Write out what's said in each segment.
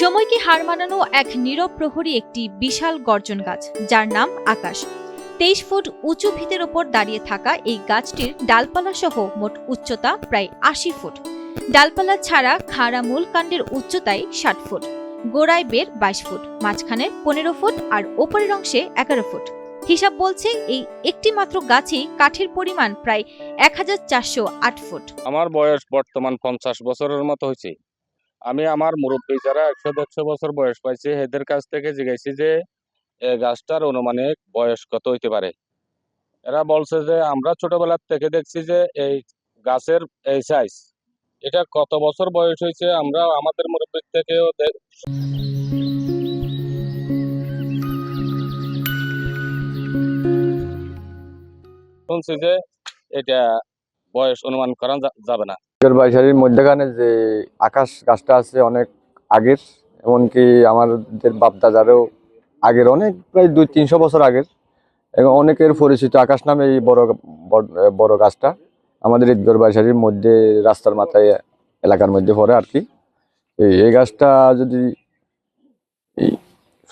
সময়কে হার মানানো এক নীরব প্রহরী একটি বিশাল গর্জন গাছ, যার নাম আকাশ। তেইশ ফুট উঁচু ভিতের ওপর দাঁড়িয়ে থাকা এই গাছটির ডালপালা সহ মোট উচ্চতা প্রায় আশি ফুট। ডালপালা ছাড়া খাড়া মূল কাণ্ডের উচ্চতায় ষাট ফুট। গোড়ায় বের বাইশ ফুট, মাঝখানে পনেরো ফুট আর ওপরের অংশে এগারো ফুট। হিসাব বলছে এই একটি মাত্র গাছেই কাঠের পরিমাণ প্রায় এক হাজার চারশো আট ফুট। আমার বয়স বর্তমান পঞ্চাশ বছরের মতো হয়েছে। আমি আমার মুরব্বী যারা একশো দেড়শো বছর বয়স পাইছে, এদের কাছ থেকে জিজ্ঞাসি যে গাছটার অনুমানিক বয়স কত হইতে পারে? এরা বলছে যে, আমরা ছোটবেলার থেকে দেখছি যে, এই গাছের এই সাইজ এটা কত বছর বয়স হয়েছে, আমরা আমাদের মুরব্বীর থেকেও দে- শুনছি যে এটা বয়স অনুমান করা যাবে না। বাইশারির মধ্যখানে যে আকাশ গাছটা আছে অনেক আগের, এমনকি আমাদের বাপদাদারও আগের, অনেক প্রায় দুই তিনশো বছর আগের। এবং অনেকের পরিচিত আকাশ নামে এই বড় বড়- গাছটা আমাদের ঈদগড় বাইশারির মধ্যে, রাস্তার মাথায়, এলাকার মধ্যে পড়ে আর কি। এই গাছটা যদি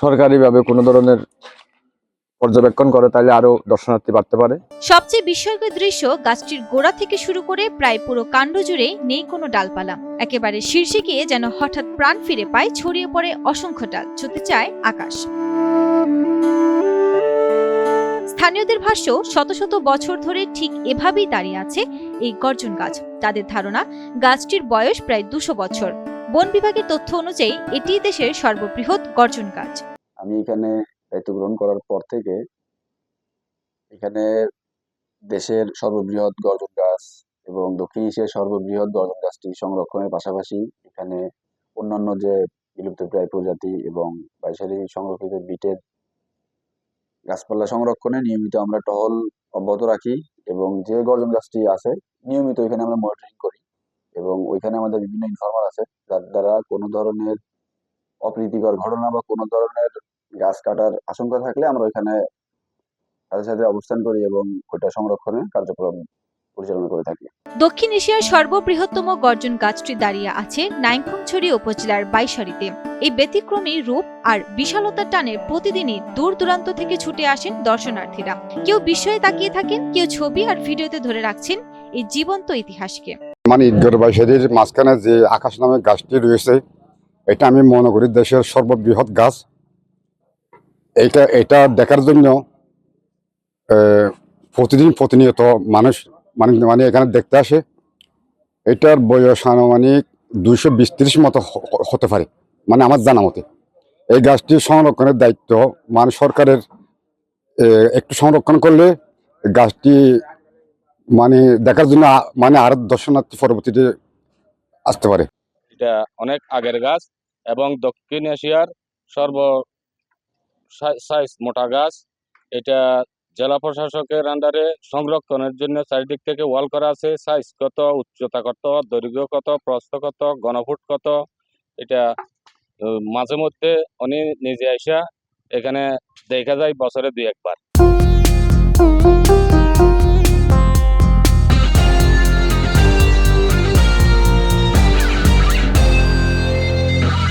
সরকারিভাবে কোনো ধরনের পর্যবেক্ষণ করে তাহলে আরও দর্শনার্থী বাড়তে পারে। সবচেয়ে বিস্ময়কর দৃশ্য গাছটির গোড়া থেকে শুরু করে প্রায় পুরো কাণ্ড জুড়ে নেই কোনো ডালপালা। একেবারে শীর্ষে গিয়ে যেন হঠাৎ প্রাণ ফিরে পায় ছড়িয়ে পড়ে অসংখ্য ডাল ছুতে চায় আকাশ। স্থানীয়দের ভাষ্য শত শত বছর ধরে ঠিক এভাবেই দাঁড়িয়ে আছে এই গর্জন গাছ। তাদের ধারণা গাছটির বয়স প্রায় দুশো বছর। বন বিভাগের তথ্য অনুযায়ী এটি দেশের সর্ববৃহৎ গর্জন গাছ। আমি এখানে দায়িত্ব গ্রহণ করার পর থেকে এখানে দেশের সর্ববৃহৎ গর্জন গাছ এবং দক্ষিণ এশিয়ার সর্ববৃহৎ গর্জন গাছটি সংরক্ষণের পাশাপাশি এখানে অন্যান্য যে বিলুপ্তপ্রায় প্রজাতি এবং বাইশারি সংরক্ষিত বিটের গাছপালা সংরক্ষণে নিয়মিত আমরা টহল অব্যাহত রাখি এবং যে গর্জন গাছটি আছে, নিয়মিত এখানে আমরা মনিটরিং করি এবং ওইখানে আমাদের বিভিন্ন ইনফরমার আছে, যার দ্বারা কোনো ধরনের অপ্রীতিকর ঘটনা বা কোনো ধরনের গাছ কাটার আশঙ্কা থাকলে আমরা ওইখানে তাদের সাথে অবস্থান করি এবং ওইটা সংরক্ষণে কার্যক্রম পরিচালনা করে থাকি। দক্ষিণ এশিয়ার সর্ববৃহত্তম গর্জন গাছটি দাঁড়িয়ে আছে নাইখংছড়ি উপজেলার বাইশারিতে এই ব্যতিক্রমী রূপ আর বিশালতার টানে প্রতিদিনই দূর দূরান্ত থেকে ছুটে আসেন দর্শনার্থীরা। কেউ বিস্ময়ে তাকিয়ে থাকেন কেউ ছবি আর ভিডিওতে ধরে রাখছেন এই জীবন্ত ইতিহাসকে। মানে ঈদগার বাইশারির মাঝখানে যে আকাশ নামে গাছটি রয়েছে এটা আমি মনে করি দেশের সর্ববৃহৎ গাছ। এটা এটা দেখার জন্য প্রতিদিন প্রতিনিয়ত মানুষ মানে মানে এখানে দেখতে আসে, এটার বয়স আনুমানিক দুইশো বিশ মতো হতে পারে মানে আমার জানা মতে। এই গাছটি সংরক্ষণের দায়িত্ব মানে সরকারের একটু সংরক্ষণ করলে গাছটি মানে দেখার জন্য মানে আরও দর্শনার্থী পরবর্তীতে আসতে পারে। এটা অনেক আগের গাছ এবং দক্ষিণ এশিয়ার সর্ব সাইজ মোটা গাছ। এটা জেলা প্রশাসকের আন্ডারে সংরক্ষণের জন্য চারিদিক থেকে ওয়াল করা আছে। সাইজ কত, উচ্চতা কত, দৈর্ঘ্য কত, প্রস্থ কত গণফুট কত, এটা মাঝে মধ্যে উনি নিজে আসা এখানে দেখা যায় বছরে দুই একবার।